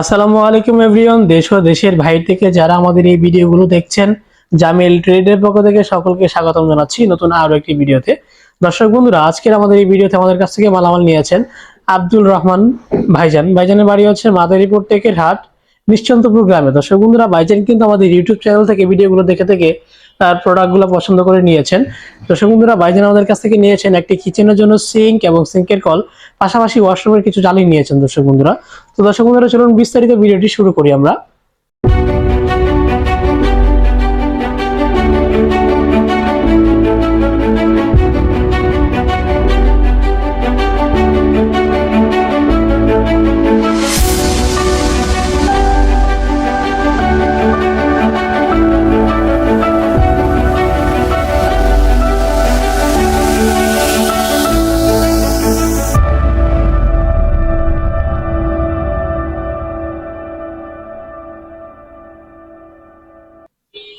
আসসালামু আলাইকুম এভরিওয়ান, দেশ ও দেশের বাইরে থেকে যারা আমাদের এই ভিডিওগুলো দেখছেন, জামিল ট্রেডের পক্ষ থেকে সকলকে স্বাগতম জানাচ্ছি নতুন আরও একটি ভিডিওতে। দর্শক বন্ধুরা, আজকের আমাদের এই ভিডিওতে আমাদের কাছ থেকে মালামাল নিয়েছেন আব্দুল রহমান ভাইজান। ভাইজানের বাড়ি হচ্ছে মাদারীপুর টেকের হাট নিশ্চন্তপুর গ্রামে। দর্শক বন্ধুরা ভাইজান কিন্তু আমাদের ইউটিউব চ্যানেল থেকে ভিডিওগুলো দেখে থেকে তার প্রোডাক্টগুলো পছন্দ করে নিয়েছেন। দর্শক বন্ধুরা ভাইজান আমাদের কাছ থেকে নিয়েছেন একটি কিচেনের জন্য সিঙ্ক এবং সিঙ্কের কল। পাশাপাশি ওয়াশরুমের কিছু জালি নিয়েছেন দর্শক বন্ধুরা। তো দর্শক বন্ধুরা, চলুন বিস্তারিত ভিডিওটি শুরু করি আমরা।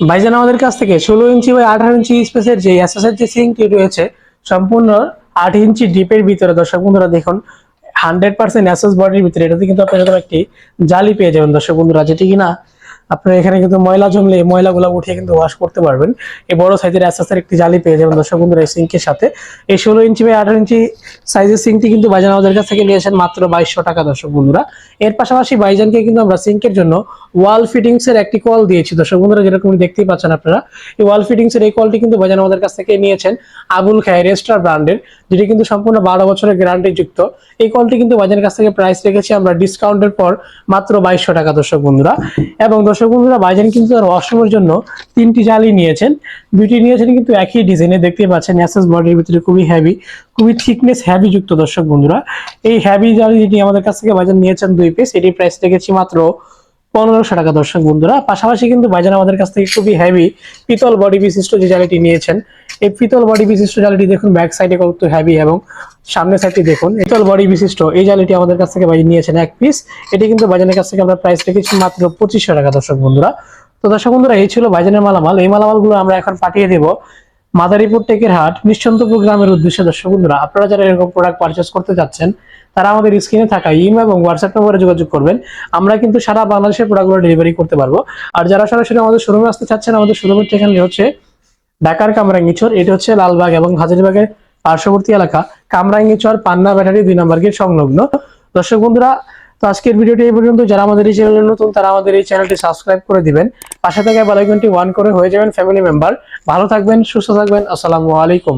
ভাইজান আমাদের কাছ থেকে ষোলো ইঞ্চি বা আঠারো ইঞ্চি স্পেসের যে এসএসএর যে সিঙ্কটি রয়েছে, সম্পূর্ণ আট ইঞ্চি ডিপের ভিতরে, দর্শক বন্ধুরা দেখুন হান্ড্রেড পার্সেন্ট এসএস বডির ভিতরে। এটাতে কিন্তু আপনার একটি জালি পেয়ে যাবেন, দর্শক বন্ধুরা, যেটি কিনা আপনারা এখানে কিন্তু ময়লা জমলে ময়লাগুলো উঠিয়ে কিন্তু ওয়াশ করতে পারবেন। এই বড় সাইজের এসএসের একটি জালি পেয়ে যাবেন দর্শক বন্ধুরা এই সিঙ্কের সাথে। এই ষোলো ইঞ্চি বা আঠারো ইঞ্চি সাইজের সিঙ্কটি কিন্তু ভাইজান আমাদের কাছ থেকে নিয়েছেন মাত্র বাইশশো টাকা দর্শক বন্ধুরা। এর পাশাপাশি ভাইজানকে কিন্তু আমরা সিঙ্কের জন্য ওয়াল ফিটিংস এর একটি কল দিয়েছি। দর্শক বন্ধুরা যেরকম দেখতেই পাচ্ছেন আপনারা, এই ওয়াল ফিটিংস এর এই কলটি কিন্তু ভাইজান আমাদের কাছ থেকে নিয়েছেন আবুল খায় রেস্টার ব্র্যান্ডের, যেটি কিন্তু সম্পূর্ণ বারো বছরের গ্যারান্টি যুক্ত। এই কলটি কিন্তু ভাইজানের কাছ থেকে প্রাইস রেখেছি আমরা ডিসকাউন্টের পর মাত্র বাইশশো টাকা দর্শক বন্ধুরা। এবং দর্শক বন্ধুরা, ভাইজান কিন্তু তার ওয়াশরুমের জন্য তিনটি জালি নিয়েছেন। দুইটি নিয়েছেন কিন্তু একই ডিজাইনে দেখতেই পাচ্ছেন এসএস বডির ভিতরে খুবই হ্যাভি খুবই থিকনেস হ্যাভি যুক্ত দর্শক বন্ধুরা। এই হ্যাভি জালি যেটি আমাদের কাছ থেকে ভাইজান নিয়েছেন দুই পিস এটি প্রাইস দেখেছি মাত্র পনেরোশো টাকা, দর্শক বন্ধুরা। পাশাপাশি কিন্তু ভাইজান আমাদের কাছ থেকে খুবই হেভি পিতল বডি বিশিষ্ট যে জালিটি নিয়েছেন, এই পিতল বডি বিশিষ্ট জালিটি দেখুন ব্যাক সাইডে কত হেভি এবং সামনের সাইডটি দেখুন, পিতল বডি বিশিষ্ট। এই জালিটি আমাদের কাছ থেকে ভাই নিয়েছেন এক পিস এটি কিন্তু ভাইজানের কাছ থেকে আমরা প্রাইস রেখেছি মাত্র পঁচিশশো টাকা, দর্শক বন্ধুরা। তো দর্শক বন্ধুরা, এই ছিল ভাইজানের মালামাল। এই মালামালগুলো আমরা এখন পাঠিয়ে দেবো মাদারীপুর টেকের হাট নিশ্চন্তপুর গ্রামের উদ্দেশ্যে দর্শক বন্ধুরা, আপনারা যারা এরকম প্রোডাক্ট পারচেস করতে যাচ্ছেন, তারা আমাদের স্ক্রিনে থাকা ইমেল এবং হোয়াটসঅ্যাপ নম্বরে যোগাযোগ করবেন। আমরা কিন্তু সারা বাংলাদেশের প্রোডাক্টগুলো ডেলিভারি করতে পারব। আর যারা সরাসরি আমাদের শোরুমে আসতে চাচ্ছেন, আমাদের শোরুমের ঠিকানা হচ্ছে ঢাকার কামরাঙ্গিচর এটি হচ্ছে লালবাগ এবং হাজারিবাগের পার্শ্ববর্তী এলাকা। কামরাঙ্গিচর পান্না ব্যাটারি দুই নম্বর গেট সংলগ্ন। দর্শক বন্ধুরা তো আজকের ভিডিওটি এই পর্যন্ত। যারা আমাদের এই চ্যানেলে নতুন, তারা আমাদের এই চ্যানেলটি সাবস্ক্রাইব করে দিবেন। পাশে থাকা বেলাইকনটি ওয়ান করে হয়ে যাবেন ফ্যামিলি মেম্বার। ভালো থাকবেন, সুস্থ থাকবেন। আসসালামু আলাইকুম।